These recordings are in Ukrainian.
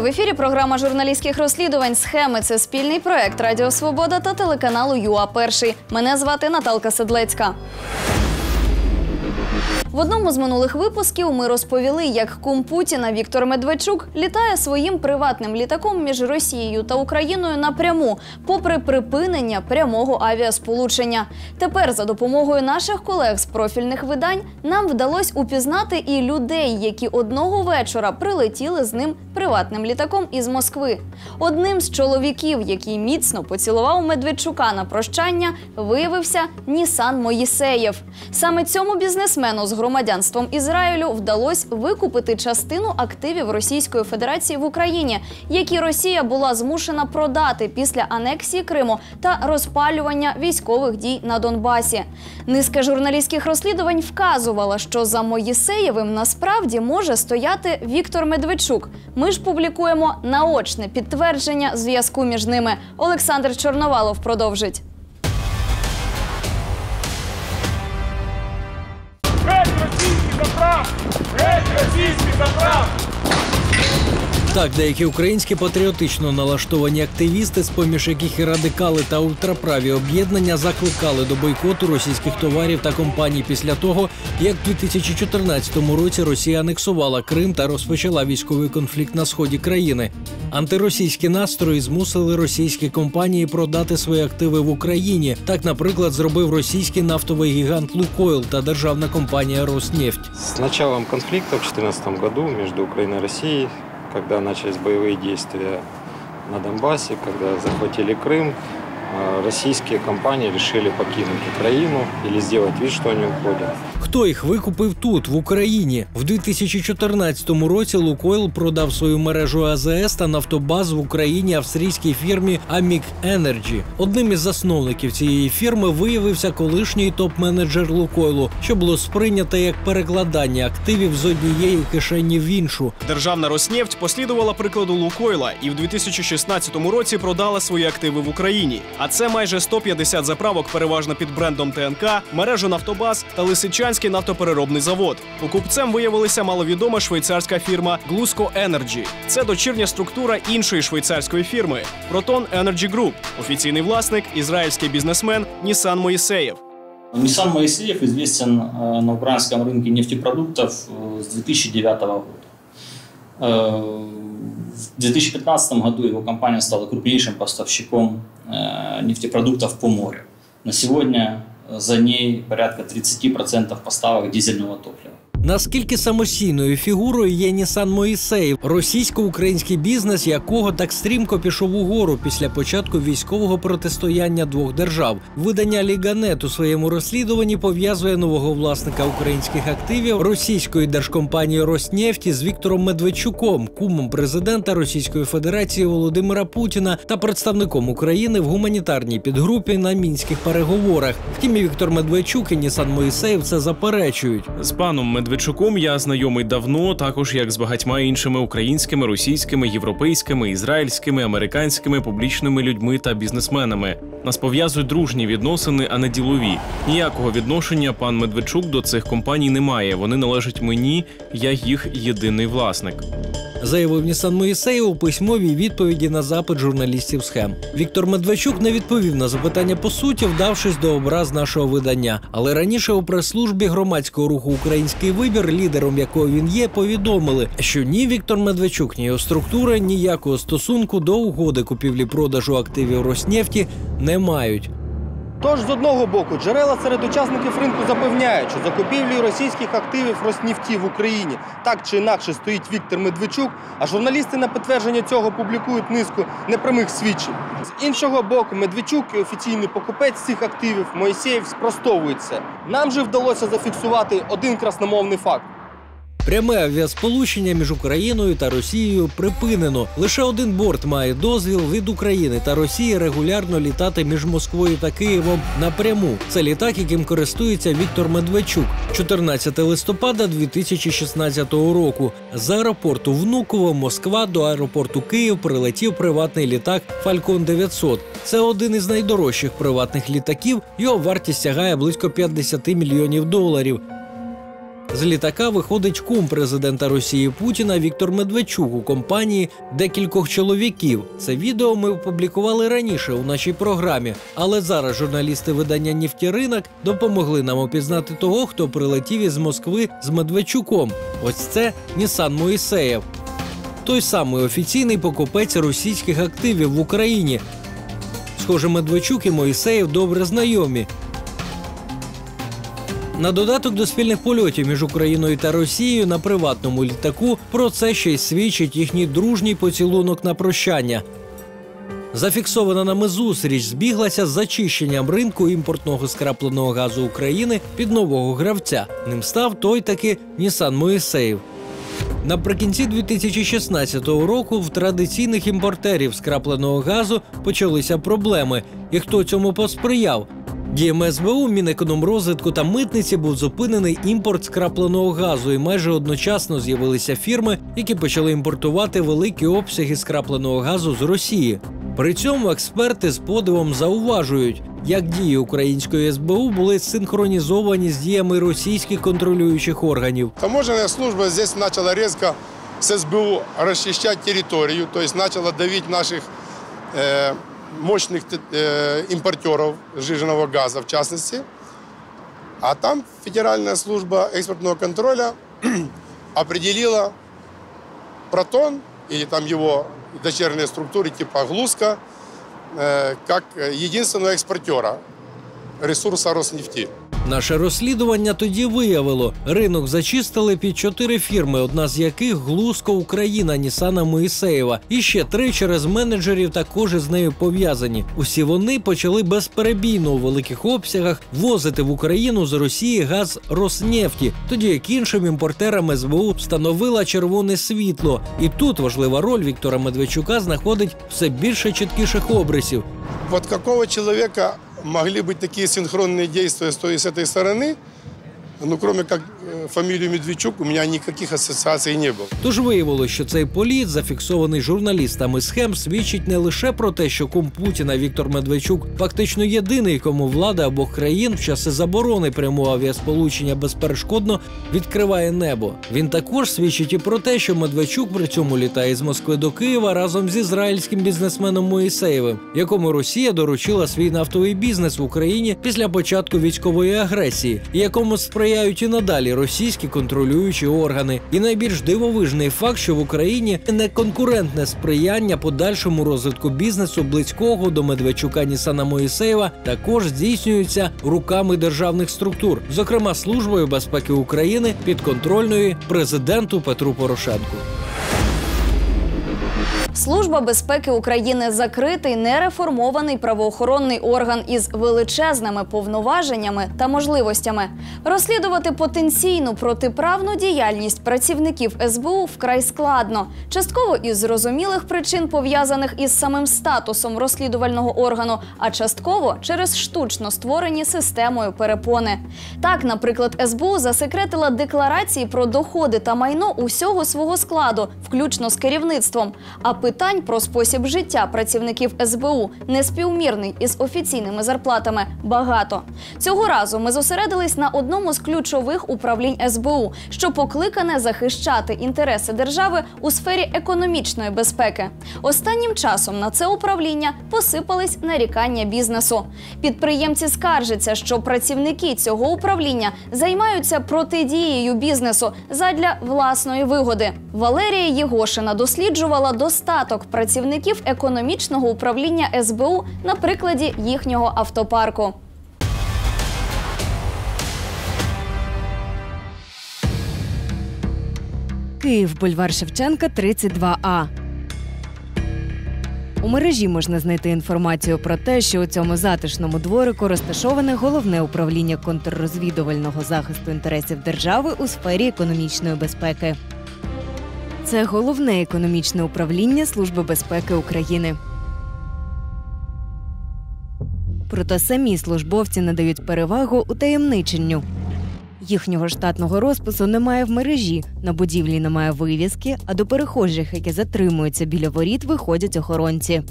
В ефірі. Програма журналістських розслідувань. Схеми це спільний проект Радіо Свобода та телеканалу ЮА Перший. Мене звати Наталка Седлецька. В одному з минулих випусків ми розповіли, як кум Путіна Віктор Медведчук літає своїм приватним літаком між Росією та Україною напряму, попри припинення прямого авіасполучення. Тепер за допомогою наших колег з профільних видань нам вдалося упізнати і людей, які одного вечора прилетіли з ним приватним літаком із Москви. Одним з чоловіків, який міцно поцілував Медведчука на прощання, виявився Нісан Моїсеєв. Саме цьому бізнесмену з громадянством Ізраїлю вдалося викупити частину активів Російської Федерації в Україні, які Росія була змушена продати після анексії Криму та розпалювання військових дій на Донбасі. Низка журналістських розслідувань вказувала, що за Моїсеєвим насправді може стояти Віктор Медведчук. Ми ж публікуємо наочне підтвердження зв'язку між ними. Олександр Чорновалов продовжить. Так, деякі українські патріотично налаштовані активісти, з поміж яких і радикали та ультраправі об'єднання закликали до бойкоту російських товарів та компаній після того, як у 2014 році Росія анексувала Крим та розпочала військовий конфлікт на сході країни. Антиросійські настрої змусили російські компанії продати свої активи в Україні. Так, наприклад, зробив російський нафтовий гігант Лукойл та державна компанія Роснефть. С началом конфликта в 2014 году между Украиной и Россией, когда начались боевые действия на Донбассе, когда захватили Крым, э, российские компании решили покинуть Украину или сделать вид, что они уходят. Хто їх викупив тут, в Україні? В 2014 році Лукойл продав свою мережу АЗС та нафтобаз в Україні австрійській фірмі Amic Energy. Одним із засновників цієї фірми виявився колишній топ-менеджер Лукойлу, що було сприйнято як перекладання активів з однієї кишені в іншу. Державна Роснефть послідувала прикладу Лукойла і в 2016 році продала свої активи в Україні. А це майже 150 заправок, переважно під брендом ТНК, мережу Нафтобаз та Лисичанський нафтопереробний завод. Покупцем виявилася маловідома швейцарська фірма Glusco Energy. Це дочірня структура іншої швейцарської фірми Proton Energy Group. Офіційний власник ізраїльський бізнесмен Нісан Моїсеєв. Ниссан Моисеев известен э, на украинском рынке нефтепродуктов э, с 2009 года. В 2015 году его компания стала крупнейшим поставщиком э, нефтепродуктов по морю. На сегодня э, за ней порядка 30% поставок дизельного топлива. Наскільки самостійною фігурою є Нісан Моїсеєв, російсько-український бізнес, якого так стрімко пішов угору після початку військового протистояння двох держав. Видання Ліганет у своєму розслідуванні пов'язує нового власника українських активів російської держкомпанії Роснефті з Віктором Медведчуком, кумом президента Російської Федерації Володимира Путіна та представником України в гуманітарній підгрупі на мінських переговорах. Втім, Віктор Медведчук і Нісан Моїсеєв це заперечують. З паном Медведчуком я знайомий давно, також як з багатьма іншими українськими, російськими, європейськими, ізраїльськими, американськими публічними людьми та бізнесменами. Нас пов'язують дружні відносини, а не ділові. Ніякого відношення пан Медведчук до цих компаній не має. Вони належать мені, я їх єдиний власник. заявив Нісан Моїсеєв у письмовій відповіді на запит журналістів схем. Віктор Медведчук не відповів на запитання по суті, вдавшись до образ нашого видання. Але раніше у прес-службі громадського руху Український вибір, лідером якого він є, повідомили, що ні Віктор Медведчук, ні його структури ніякого стосунку до угоди купівлі-продажу активів Роснефті не мають. Тож, з одного боку, джерела серед учасників ринку запевняють, що за купівлею російських активів Роснефті в Україні так чи інакше стоїть Віктор Медведчук, а журналісти на підтвердження цього публікують низку непрямих свідчень. З іншого боку, Медведчук і офіційний покупець цих активів Моїсеєв спростовують це. Нам же вдалося зафіксувати один красномовний факт. Пряме авіасполучення між Україною та Росією припинено. Лише один борт має дозвіл від України та Росії регулярно літати між Москвою та Києвом напряму. Це літак, яким користується Віктор Медведчук. 14 листопада 2016 року. З аеропорту Внуково Москва до аеропорту Київ прилетів приватний літак Фалькон 900. Це один із найдорожчих приватних літаків. Його вартість сягає близько 50 мільйонів доларів. З літака виходить кум президента Росії Путіна Віктор Медведчук у компанії декількох чоловіків. Це відео ми опублікували раніше у нашій програмі, але зараз журналісти видання «Нефтяринок» допомогли нам опізнати того, хто прилетів із Москви з Медведчуком. Ось це Нісан Моїсеєв. Той самий офіційний покупець російських активів в Україні. Схоже, Медведчук і Моїсеєв добре знайомі. На додаток до спільних польотів між Україною та Росією на приватному літаку про це ще й свідчить їхній дружній поцілунок на прощання. Зафіксована нами зустріч збіглася з зачищенням ринку імпортного скрапленого газу України під нового гравця. Ним став той таки Нісан Моїсеєв. Наприкінці 2016 року в традиційних імпортерів скрапленого газу почалися проблеми. І хто цьому посприяв? Дієм СБУ, Мінекономрозвитку та митниці був зупинений імпорт скрапленого газу, і майже одночасно з'явилися фірми, які почали імпортувати великі обсяги скрапленого газу з Росії. При цьому експерти з подивом зауважують, як дії української СБУ були синхронізовані з діями російських контролюючих органів. Таможенная служба здесь начала резко с СБУ расчищать территорию, то есть начала давить наших э, мощных э, импортеров сжиженного газа в частности. А там Федеральная служба экспортного контроля определила Протон или там его дочерние структуры типа Глузка э, как единственного экспортера ресурса Роснефти. Наше розслідування тоді виявило, ринок зачистили під чотири фірми, одна з яких Глузко Україна Нісана Моїсеєва, і ще три через менеджерів також із нею пов'язані. Усі вони почали безперебійно у великих обсягах возити в Україну з Росії газ Роснефті, тоді як іншим імпортерам СБУ встановила червоне світло. І тут важлива роль Віктора Медведчука знаходить все більше чіткіших обрисів. Вот какого человека могли быть такие синхронные действия с той и с этой стороны, ну, кроме как э, фамилию Медведчук, у меня никаких ассоциаций не было. Тож виявилось, що цей політ, зафіксований журналістами схем, свідчить не лише про те, що кум Путіна Віктор Медведчук фактично єдиний, кому влада обох країн в часи заборони прямого авіасполучення безперешкодно відкриває небо. Він також свідчить і про те, що Медведчук при цьому літає з Москви до Києва разом з ізраїльським бізнесменом Моїсеєвим, якому Росія доручила свій нафтовий бізнес в Україні після початку військової агресії, якому сприяють і надалі російські контролюючі органи. І найбільш дивовижний факт, що в Україні неконкурентне сприяння подальшому розвитку бізнесу близького до Медведчука Нісана Моїсеєва також здійснюється руками державних структур, зокрема службою безпеки України підконтрольної президенту Петру Порошенку. Служба безпеки України закритий нереформований правоохоронний орган із величезними повноваженнями та можливостями. Розслідувати потенційну протиправну діяльність працівників СБУ вкрай складно, частково із зрозумілих причин пов'язаних із самим статусом розслідувального органу, а частково через штучно створені системою перепони. Так, наприклад, СБУ засекретила декларації про доходи та майно усього свого складу, включно з керівництвом. А питань про спосіб життя працівників СБУ неспівмірний із офіційними зарплатами багато. Цього разу ми зосередились на одному з ключових управлінь СБУ, що покликане захищати інтереси держави у сфері економічної безпеки. Останнім часом на це управління посипались нарікання бізнесу. Підприємці скаржаться, що працівники цього управління займаються протидією бізнесу задля власної вигоди. Валерія Єгошина досліджувала достаток працівників економічного управління СБУ на прикладі їхнього автопарку. Київ, бульвар Шевченка, 32А. У мережі можна знайти інформацію про те, що у цьому затишному дворику розташоване головне управління контррозвідувального захисту інтересів держави у сфері економічної безпеки. Це головне економічне управління Служби безпеки України. Проте самі службовці надають перевагу утаємниченню. Їхнього штатного розпису немає в мережі, на будівлі немає вивіски, а до перехожих, які затримуються біля воріт, виходять охоронці.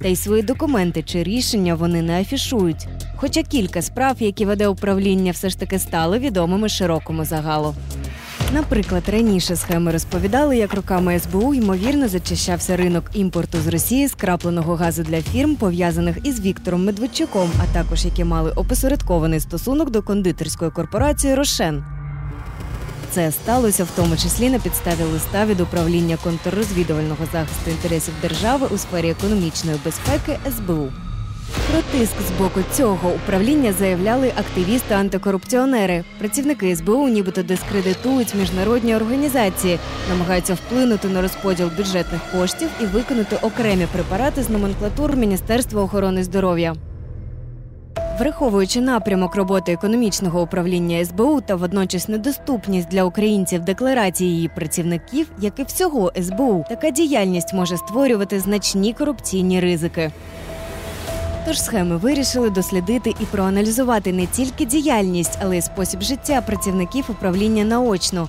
Та й свої документи чи рішення вони не афішують. Хоча кілька справ, які веде управління, все ж таки стали відомими широкому загалу. Наприклад, раніше схеми розповідали, як роками СБУ ймовірно зачищався ринок імпорту з Росії скрапленого газу для фірм, пов'язаних із Віктором Медведчуком, а також які мали опосередкований стосунок до кондитерської корпорації Рошен. Це сталося в тому числі на підставі листа від управління контррозвідувального захисту інтересів держави у сфері економічної безпеки СБУ. Про тиск з боку цього управління заявляли активісти-антикорупціонери. Працівники СБУ нібито дискредитують міжнародні організації, намагаються вплинути на розподіл бюджетних коштів і виконати окремі препарати з номенклатур Міністерства охорони здоров'я. Враховуючи напрямок роботи економічного управління СБУ та водночас недоступність для українців декларації її працівників, як і всього СБУ, така діяльність може створювати значні корупційні ризики. Тож схеми вирішили дослідити і проаналізувати не тільки діяльність, але й спосіб життя працівників управління наочно,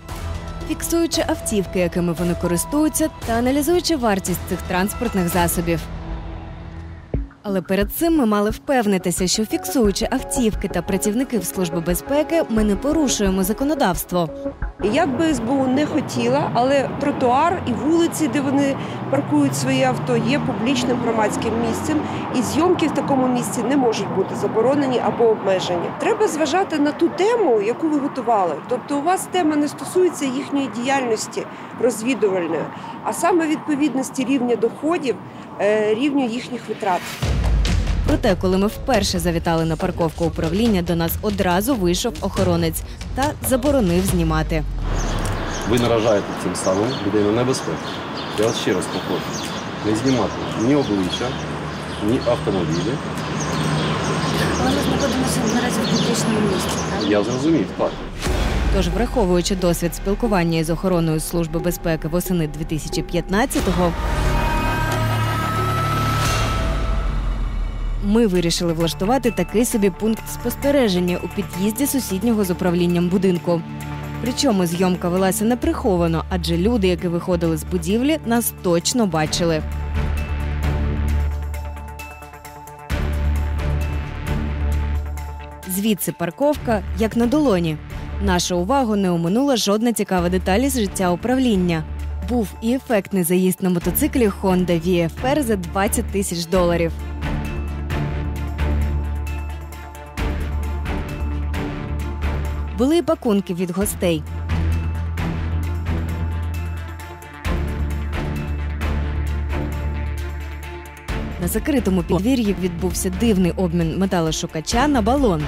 фіксуючи автівки, якими вони користуються, та аналізуючи вартість цих транспортних засобів. Але перед цим ми мали впевнитися, що фіксуючи автівки та працівників Служби безпеки, ми не порушуємо законодавство. Як би СБУ не хотіла, але тротуар і вулиці, де вони паркують свої авто, є публічним громадським місцем, і зйомки в такому місці не можуть бути заборонені або обмежені. Треба зважати на ту тему, яку ви готували. Тобто, у вас тема не стосується їхньої діяльності розвідувальної, а саме відповідності рівня доходів, е, рівню їхніх витрат. Проте, коли ми вперше завітали на парковку управління, до нас одразу вийшов охоронець та заборонив знімати. Ви наражаєте цим самим людей на небезпеку. Я вас ще раз попрошу. Не знімати ні обличчя, ні автомобілі. Але ми знаходимося наразі в публічному місці. так? Я зрозумів, так. Тож, враховуючи досвід спілкування із охороною Служби безпеки восени 2015-го, ми вирішили влаштувати такий собі пункт спостереження у під'їзді сусіднього з управлінням будинку. Причому зйомка велася неприховано, адже люди, які виходили з будівлі, нас точно бачили. Звідси парковка як на долоні. Нашу увагу не оминула жодна цікава деталь з життя управління. Був і ефектний заїзд на мотоциклі Honda VFR за 20 тисяч доларів. Були й пакунки від гостей. На закритому підвір'ї відбувся дивний обмін металошукача на балон.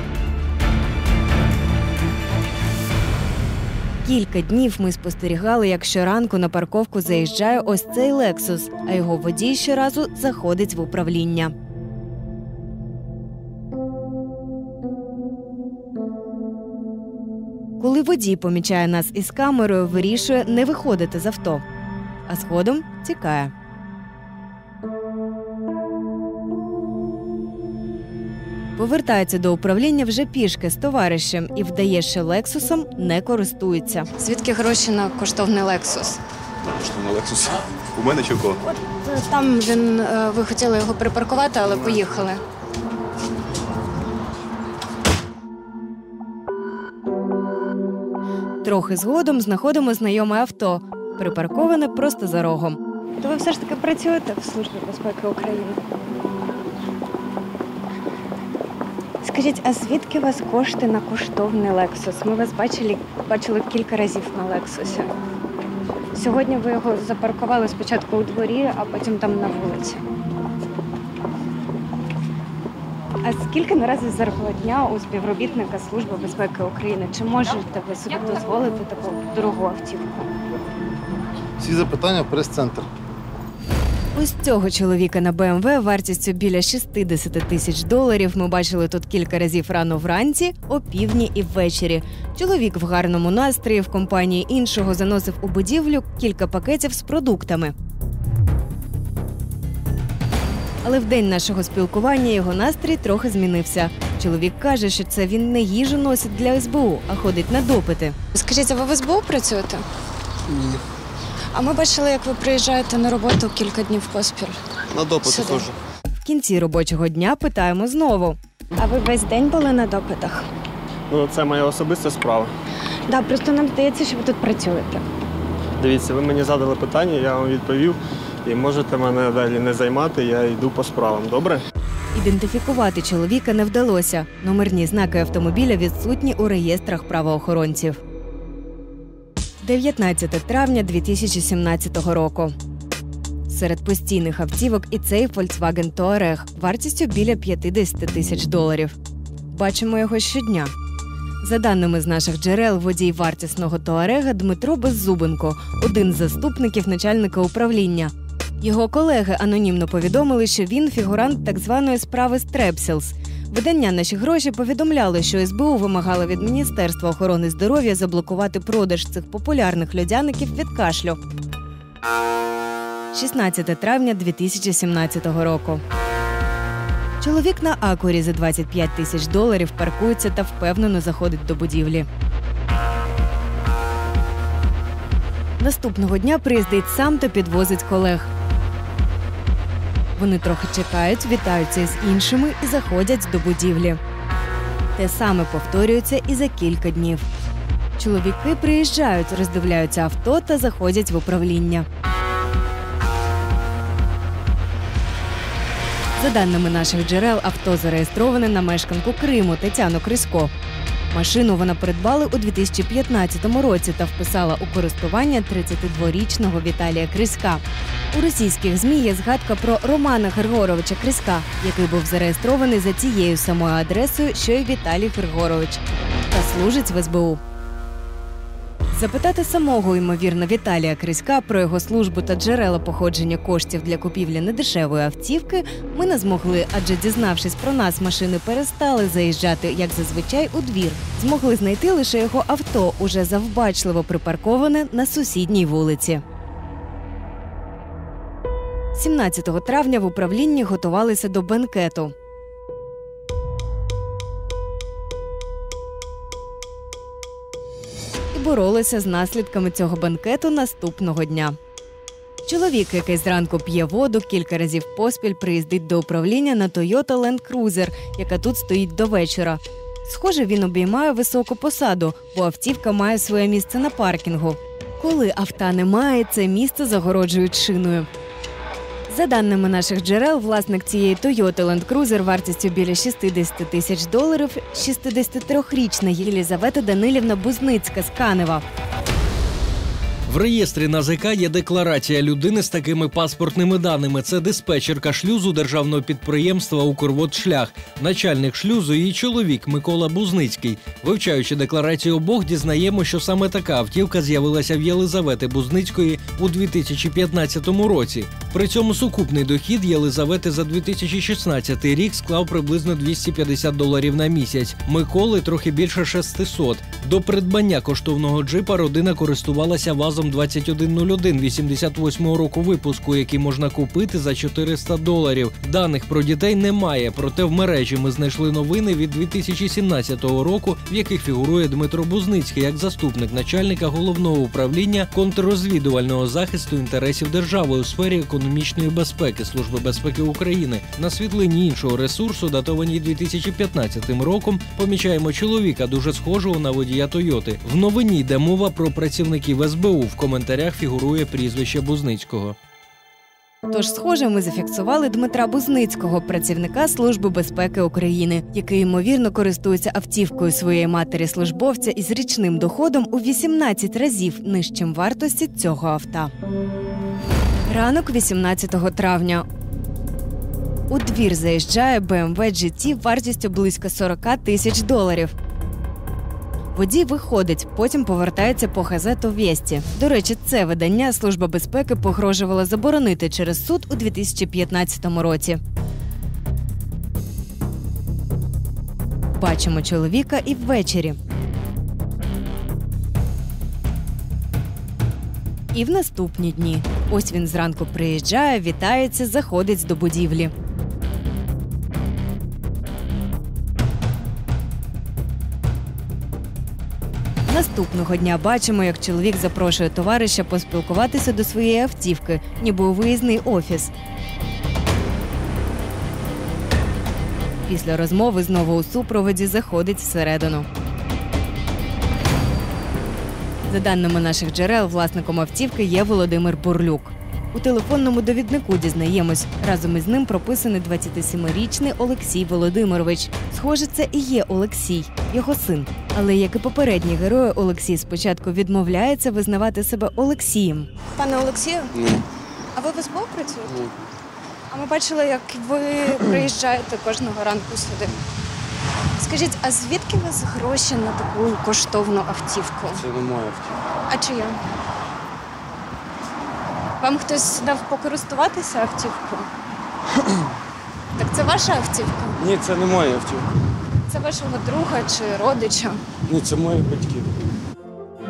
Кілька днів ми спостерігали, як щоранку на парковку заїжджає ось цей Лексус, а його водій щоразу заходить в управління. Коли водій помічає нас із камерою, вирішує не виходити з авто, а згодом тікає. Повертається до управління вже пішки з товаришем і вдає, що лексусом не користується. Звідки гроші на коштовний Лексус? На Лексус? У мене чи у кого? Там він е, ви хотіли його припаркувати, але поїхали. Трохи згодом знаходимо знайоме авто, припарковане просто за рогом. То ви все ж таки працюєте в Службі безпеки України? Скажіть, а звідки у вас кошти на коштовний Лексус? Ми вас бачили, бачили кілька разів на Лексусі. Сьогодні ви його запаркували спочатку у дворі, а потім там на вулиці. А скільки наразі зарплатня у співробітника Служби безпеки України? Чи можете ви собі дозволити таку дорогу автівку? Всі запитання в прес-центр. Ось цього чоловіка на БМВ вартістю біля 60 тисяч доларів ми бачили тут кілька разів рано вранці, опівдні і ввечері. Чоловік в гарному настрої в компанії іншого заносив у будівлю кілька пакетів з продуктами. Але в день нашого спілкування його настрій трохи змінився. Чоловік каже, що це він не їжу носить для СБУ, а ходить на допити. Скажіть, а ви в СБУ працюєте? Ні. А ми бачили, як ви приїжджаєте на роботу кілька днів поспіль. На допити Сюди. теж. В кінці робочого дня питаємо знову. А ви весь день були на допитах? Ну, це моя особиста справа. Да, просто нам здається, що ви тут працюєте. Дивіться, ви мені задали питання, я вам відповів. І можете мене далі не займати, я йду по справам, добре? Ідентифікувати чоловіка не вдалося. Номерні знаки автомобіля відсутні у реєстрах правоохоронців. 19 травня 2017 року. Серед постійних автівок і цей Volkswagen Touareg вартістю біля 50 тисяч доларів. Бачимо його щодня. За даними з наших джерел, водій вартісного Туарега Дмитро Беззубенко, один з заступників начальника управління. Його колеги анонімно повідомили, що він фігурант так званої справи Стрепсілс. Видання наші гроші повідомляли, що СБУ вимагало від Міністерства охорони здоров'я заблокувати продаж цих популярних льодяників від кашлю. 16 травня 2017 року. Чоловік на акурі за 25 тисяч доларів паркується та впевнено заходить до будівлі. Наступного дня приїздить сам та підвозить колег. Вони трохи чекають, вітаються із іншими і заходять до будівлі. Те саме повторюється і за кілька днів. Чоловіки приїжджають, роздивляються авто та заходять в управління. За даними наших джерел, авто зареєстроване на мешканку Криму Тетяну Крисько. Машину вона придбала у 2015 році та вписала у користування 32-річного Віталія Криська. У російських змі є згадка про Романа Григоровича Криська, який був зареєстрований за цією самою адресою, що й Віталій Григорович, та служить в СБУ. Запитати самого ймовірно Віталія Криська про його службу та джерела походження коштів для купівлі недешевої автівки ми не змогли, адже дізнавшись про нас, машини перестали заїжджати, як зазвичай, у двір. Змогли знайти лише його авто, уже завбачливо припарковане на сусідній вулиці. 17 травня в управлінні готувалися до бенкету. Боролися з наслідками цього банкету наступного дня. Чоловік, який зранку п'є воду, кілька разів поспіль приїздить до управління на Toyota Land Cruiser, яка тут стоїть до вечора. Схоже, він обіймає високу посаду, бо автівка має своє місце на паркінгу. Коли авта немає, це місце загороджують шиною. За даними наших джерел, власник цієї Toyota Land Cruiser вартістю біля 60 тисяч доларів 63-річна Єлізавета Данилівна Бузницька з Канева. В реєстрі НАЗК є декларація людини з такими паспортними даними. Це диспетчерка шлюзу державного підприємства Укрводшлях, начальник шлюзу і чоловік Микола Бузницький. Вивчаючи декларацію обох, дізнаємо, що саме така автівка з'явилася в Єлизавети Бузницької у 2015 році. При цьому сукупний дохід Єлизавети за 2016 рік склав приблизно 250 доларів на місяць. Миколи трохи більше 600. До придбання коштовного джипа родина користувалася ВАЗом 2101 88 року випуску, який можна купити за 400 доларів. Даних про дітей немає, проте в мережі ми знайшли новини від 2017 року, в яких фігурує Дмитро Бузницький як заступник начальника головного управління контррозвідувального захисту інтересів держави у сфері економічної безпеки Служби безпеки України. На світлині іншого ресурсу, датованій 2015 роком, помічаємо чоловіка, дуже схожого на водія Тойоти. В новині йде мова про працівників СБУ. В коментарях фігурує прізвище Бузницького. Тож, схоже, ми зафіксували Дмитра Бузницького, працівника Служби безпеки України, який ймовірно користується автівкою своєї матері службовця із річним доходом у 18 разів нижчим вартості цього авто. Ранок 18 травня. У двір заїжджає BMW GT вартістю близько 40 тисяч доларів. Водій виходить, потім повертається по газету «Вєсті». До речі, це видання Служба безпеки погрожувала заборонити через суд у 2015 році. Бачимо чоловіка і ввечері. І в наступні дні. Ось він зранку приїжджає, вітається, заходить до будівлі. Наступного дня бачимо, як чоловік запрошує товариша поспілкуватися до своєї автівки, ніби у виїзний офіс. Після розмови знову у супроводі заходить всередину. За даними наших джерел, власником автівки є Володимир Бурлюк. У телефонному довіднику дізнаємось, разом із ним прописаний 27-річний Олексій Володимирович. Схоже, це і є Олексій, його син. Але як і попередні герої, Олексій спочатку відмовляється визнавати себе Олексієм. Пане Олексію, Ні. а ви в СБУ працюєте? А ми бачили, як ви приїжджаєте кожного ранку сюди. Скажіть, а звідки у вас гроші на таку коштовну автівку? Це не моя автівка. А чия? Вам хтось дав покористуватися автівкою? Так це ваша автівка? Ні, це не моя автівка. Це вашого друга чи родича? Ні, це моїх батьків.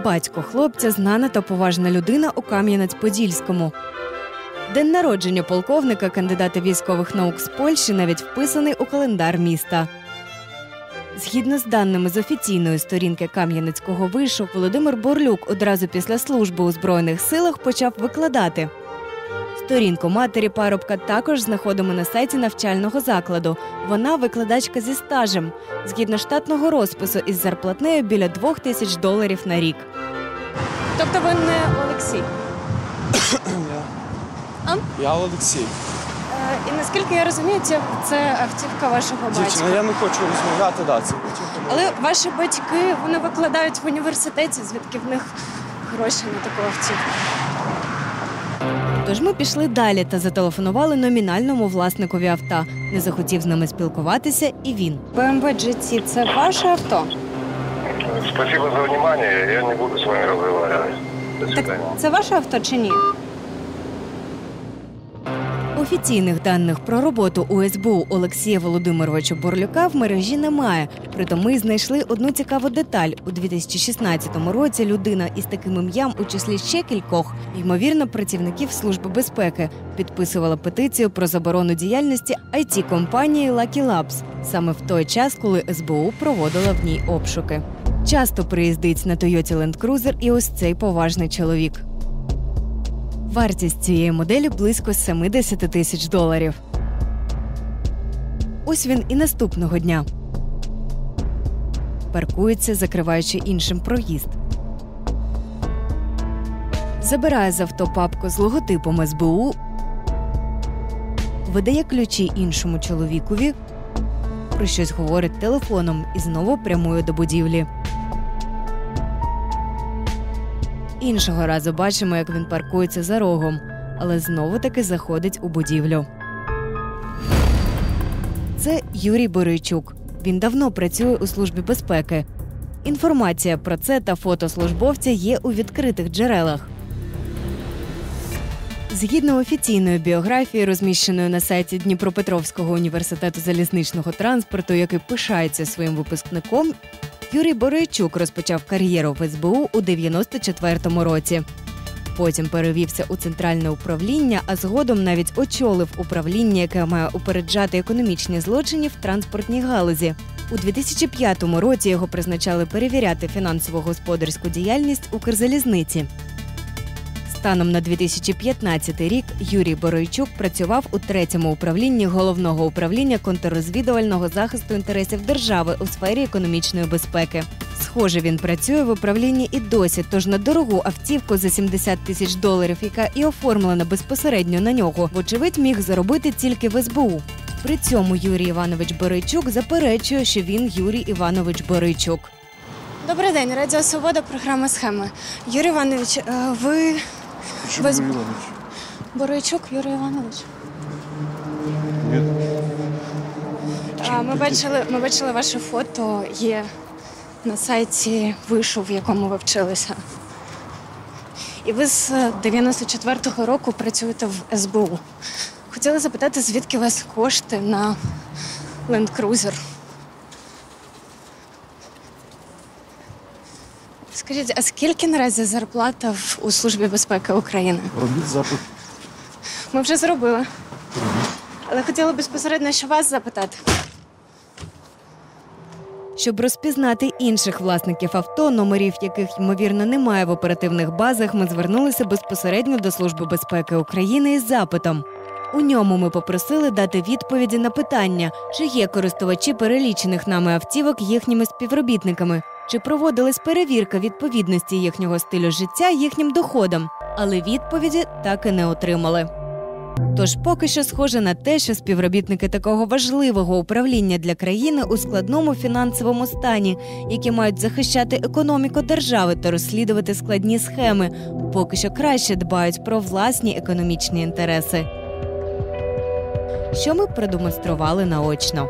Батько хлопця знана та поважна людина у Кам'янець-Подільському. День народження полковника, кандидата військових наук з Польщі, навіть вписаний у календар міста. Згідно з даними з офіційної сторінки Кам'янецького вишу, Володимир Борлюк одразу після служби у Збройних силах почав викладати. Сторінку матері парубка також знаходимо на сайті навчального закладу. Вона викладачка зі стажем, згідно штатного розпису із зарплатнею біля двох тисяч доларів на рік. Тобто ви не Олексій? А? Я Олексій. І наскільки я розумію, це, це автівка вашого Дівчина, батька. я не хочу розмовляти, да, це автівка. Але ваші батьки вони викладають в університеті, звідки в них гроші на таку автівку. Тож ми пішли далі та зателефонували номінальному власникові авто. Не захотів з нами спілкуватися, і він. BMW GT – це ваше авто? Спасибо за внимание. Я не буду с вами разговаривать. До свидания. Це ваше авто чи ні? Офіційних даних про роботу у СБУ Олексія Володимировича Борлюка в мережі немає. Проте ми знайшли одну цікаву деталь. У 2016 році людина із таким ім'ям, у числі ще кількох, ймовірно, працівників Служби безпеки, підписувала петицію про заборону діяльності it компанії Lucky Labs саме в той час, коли СБУ проводила в ній обшуки. Часто приїздить на Toyota Land Cruiser і ось цей поважний чоловік. Вартість цієї моделі близько 70 тисяч доларів. Ось він і наступного дня. Паркується, закриваючи іншим проїзд. Забирає з авто папку з логотипом СБУ, видає ключі іншому чоловікові, про щось говорить телефоном і знову прямує до будівлі. Іншого разу бачимо, як він паркується за рогом, але знову таки заходить у будівлю. Це Юрій Борийчук. Він давно працює у службі безпеки. Інформація про це та фото службовця є у відкритих джерелах. Згідно офіційної біографії, розміщеної на сайті Дніпропетровського університету залізничного транспорту, який пишається своїм випускником, Юрій Борейчук розпочав кар'єру в СБУ у 94-му році. Потім перевівся у центральне управління, а згодом навіть очолив управління, яке має упереджати економічні злочини в транспортній галузі. У 2005 році його призначали перевіряти фінансово-господарську діяльність Укрзалізниці. Станом на 2015 рік Юрій Боройчук працював у третьому управлінні головного управління контррозвідувального захисту інтересів держави у сфері економічної безпеки. Схоже, він працює в управлінні і досі, тож на дорогу автівку за 70 тисяч доларів, яка і оформлена безпосередньо на нього, вочевидь міг заробити тільки в СБУ. При цьому Юрій Іванович Борийчук заперечує, що він Юрій Іванович Борийчук. Добрий день, Радіо Свобода, програма схеми. Юрій Іванович, е, ви. ви з- Боройчук Юрій Іванович. А, Ми бачили, ми бачили ваше фото є на сайті вишу, в якому ви вчилися. І ви з 94-го року працюєте в СБУ. Хотіла запитати, звідки у вас кошти на Land Скажіть, а скільки наразі зарплата в- у Службі безпеки України? Робіть запит. Ми вже зробили. Але хотіла безпосередньо ще вас запитати. Щоб розпізнати інших власників авто, номерів яких ймовірно немає в оперативних базах, ми звернулися безпосередньо до Служби безпеки України із запитом. У ньому ми попросили дати відповіді на питання, чи є користувачі перелічених нами автівок їхніми співробітниками, чи проводилась перевірка відповідності їхнього стилю життя їхнім доходам, але відповіді так і не отримали. Тож поки що схоже на те, що співробітники такого важливого управління для країни у складному фінансовому стані, які мають захищати економіку держави та розслідувати складні схеми, поки що краще дбають про власні економічні інтереси. Що ми продемонстрували наочно.